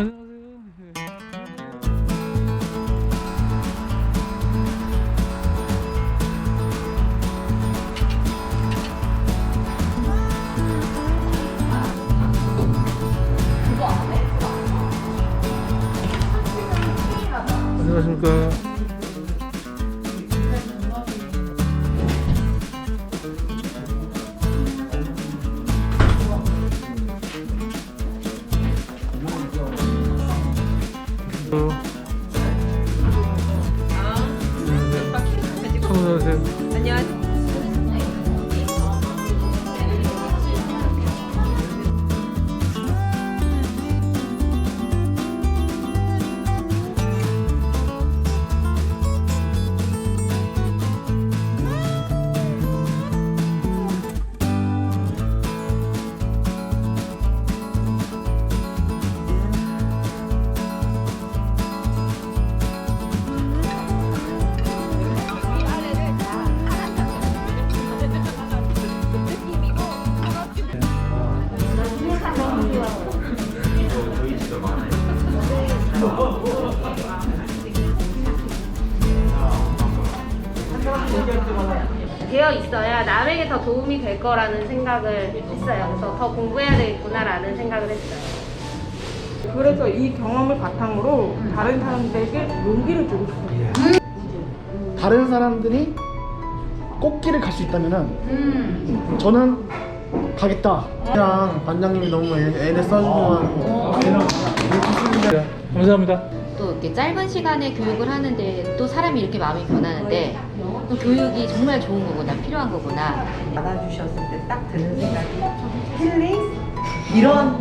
Oh, 안 있어야 남에게 더 도움이 될 거라는 생각을 했어요. 그래서 더 공부해야 되겠구나라는 생각을 했어요. 그래서 이 경험을 바탕으로 다른 사람들에게 용기를 주고 싶어요. 다른 사람들이 꽃길을 갈 수 있다면은 저는 가겠다. 그냥 반장님이 너무 애, 애를 써주고 감사합니다. 또 이렇게 짧은 시간에 교육을 하는데 또 사람이 이렇게 마음이 변하는데 또 교육이 정말 좋은 거구나 필요한 거구나. 받아주셨을 때 딱 드는 생각이 힐링? 이런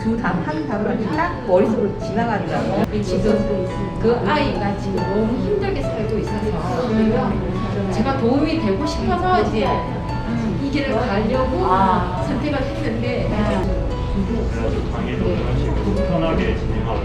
두 단한 단어가 딱 머릿속으로 지나가더라고요. 지금 그 아이가 지금 너무 힘들게 살고 있어서 제가 도움이 되고 싶어서 이제 이 길을 가려고 선택을 했는데 그래도 당일도 하시고 편하게 진행하고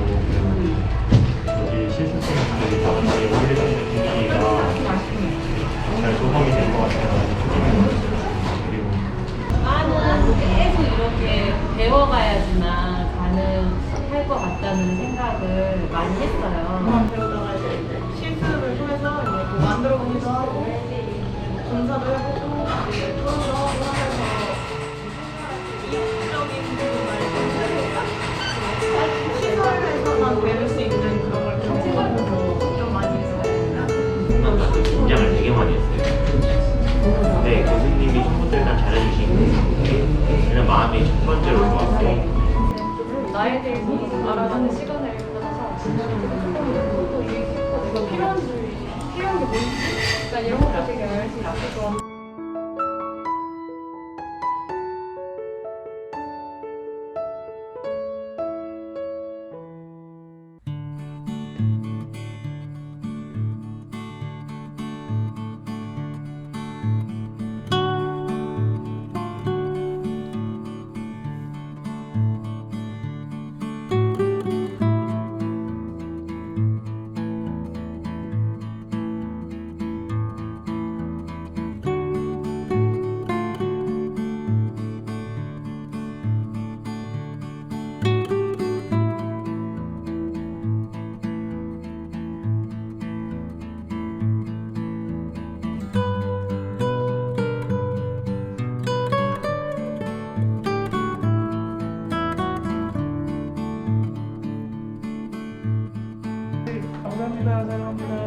배워가야지만 가능할 것 같다는 생각을 많이 했어요. 배우다가 이제 실습을 통해서 이제 뭐 만들어 보기도 하고 검사도 해보고 이제 토론도 하고 하면서 이론적인 부분을 시설에서만 배울 수 있는 그런 걸 경험하면서 좀 많이 했어요. 긴장을 되게 많이 했어요. Rabbi Rabbi